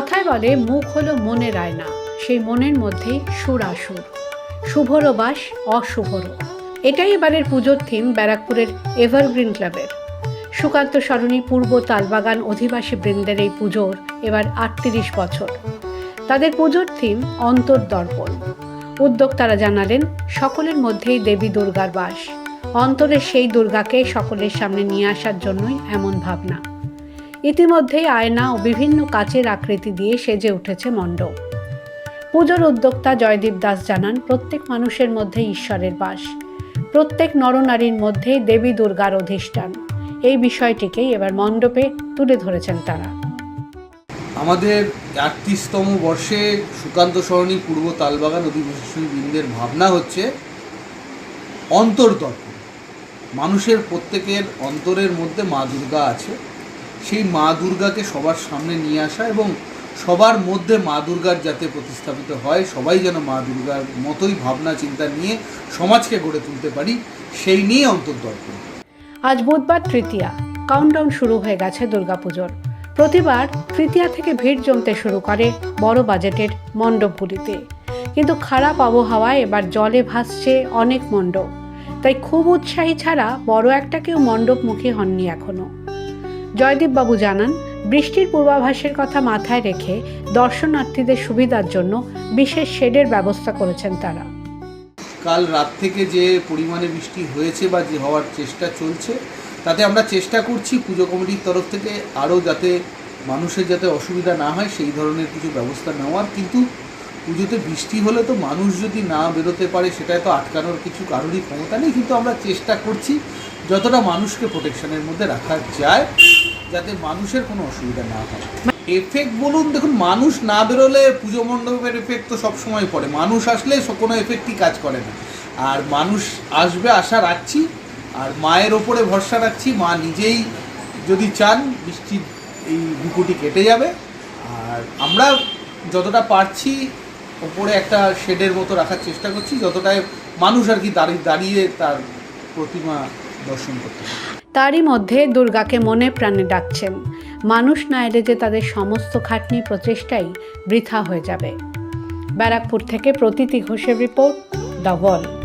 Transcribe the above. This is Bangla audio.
বলে, মুখ হলো মনের আয়না, সেই মনের মধ্যেই সুর আসুর। শুভরও বাস অশুভরও এটাই এবারের পুজোর থিম ব্যারাকপুরের এভারগ্রিন ক্লাবের। সুকান্ত সরণী পূর্ব তালবাগান অধিবাসী বৃন্দের এই পুজোর এবার আটত্রিশ বছর। তাদের পুজোর থিম অন্তর্দর্পণ উদ্যোক্তারা জানালেন, সকলের মধ্যেই দেবী দুর্গার বাস। অন্তরের সেই দুর্গাকে সকলের সামনে নিয়ে আসার জন্যই এমন ভাবনা। ইতিমধ্যেই আয়না ও বিভিন্ন কাচের আকৃতি দিয়ে সেজে উঠেছে মণ্ডপ। পুজোর উদ্যোক্তা জয়দীপ দাস জানান, প্রত্যেক মানুষের মধ্যে ঈশ্বরের বাস। প্রত্যেক নরনারীর মধ্যেই দেবী দুর্গার অধিষ্ঠান। এই বিষয়টিকেই এবার মণ্ডপে তুলে ধরেছেন তারা। আমাদের আটত্রিশতম বর্ষে সুকান্ত সরণী পূর্ব তালবাগান অধিবেশন বৃন্দের ভাবনা হচ্ছে অন্তর্দর্পণ মানুষের প্রত্যেকের অন্তরের মধ্যে মা দুর্গা আছে। সেই মা দুর্গাকে সবার সামনে নিয়ে আসা এবং সবার মধ্যে মা দুর্গার যাতে প্রতিস্থাপিত হয়, সবাই যেন মা দুর্গার মতোই ভাবনা, চিন্তা নিয়ে সমাজকে গড়ে তুলতে পারি, সেই নিয়ে অন্তর্দর্পণ। আজ বুধবার তৃতীয়া কাউন্টডাউন শুরু হয়ে গেছে দুর্গাপুজোর। প্রতিবার তৃতীয়া থেকে ভিড় জমতে শুরু করে বড় বাজেটের মণ্ডপগুলিতে। কিন্তু খারাপ আবহাওয়ায় এবার জলে ভাসছে অনেক মণ্ডপ। তাই খুব উৎসাহী ছাড়া বড় একটা কেউ মণ্ডপমুখী হননি এখনও। জয়দীপবাবু জানান, বৃষ্টির পূর্বাভাসের কথা মাথায় রেখে দর্শনার্থীদের সুবিধার জন্য বিশেষ শেডের ব্যবস্থা করেছেন তারা। কাল রাত থেকে যে পরিমাণে বৃষ্টি হয়েছে বা যে হওয়ার চেষ্টা চলছে, তাতে আমরা চেষ্টা করছি পুজো কমিটির তরফ থেকে আরও যাতে মানুষের যাতে অসুবিধা না হয়, সেই ধরনের কিছু ব্যবস্থা নেওয়ার। কিন্তু পুজোতে বৃষ্টি হলে তো মানুষ যদি না বেরোতে পারে, সেটায় তো আটকানোর কিছু কারোরই ক্ষমতা নেই। কিন্তু আমরা চেষ্টা করছি যতটা মানুষকে প্রোটেকশনের মধ্যে রাখা যায়। যাতে মানুষের কোনো অসুবিধা না হয়। এফেক্ট বলুন, দেখুন, মানুষ না বেরোলে পুজো মণ্ডপের এফেক্ট তো সবসময় পড়ে। মানুষ আসলে কোনো এফেক্টই কাজ করে না। আর মানুষ আসবে, আশা রাখছি, আর মায়ের ওপরে ভরসা রাখছি, মা নিজেই যদি চান বৃষ্টির এই বিপুটি কেটে যাবে। আর আমরা যতটা পারছি, ওপরে একটা শেডের মতো রাখার চেষ্টা করছি, যতটায় মানুষ আর কি দাঁড়িয়ে দাঁড়িয়ে তার প্রতিমা দর্শন করতে তারই মধ্যে দুর্গাকে মনে প্রাণে ডাকছেন। মানুষ না এলে যে তাদের সমস্ত খাটনি প্রচেষ্টাই বৃথা হয়ে যাবে। ব্যারাকপুর থেকে প্রতীতি ঘোষের রিপোর্ট দ্য ওয়াল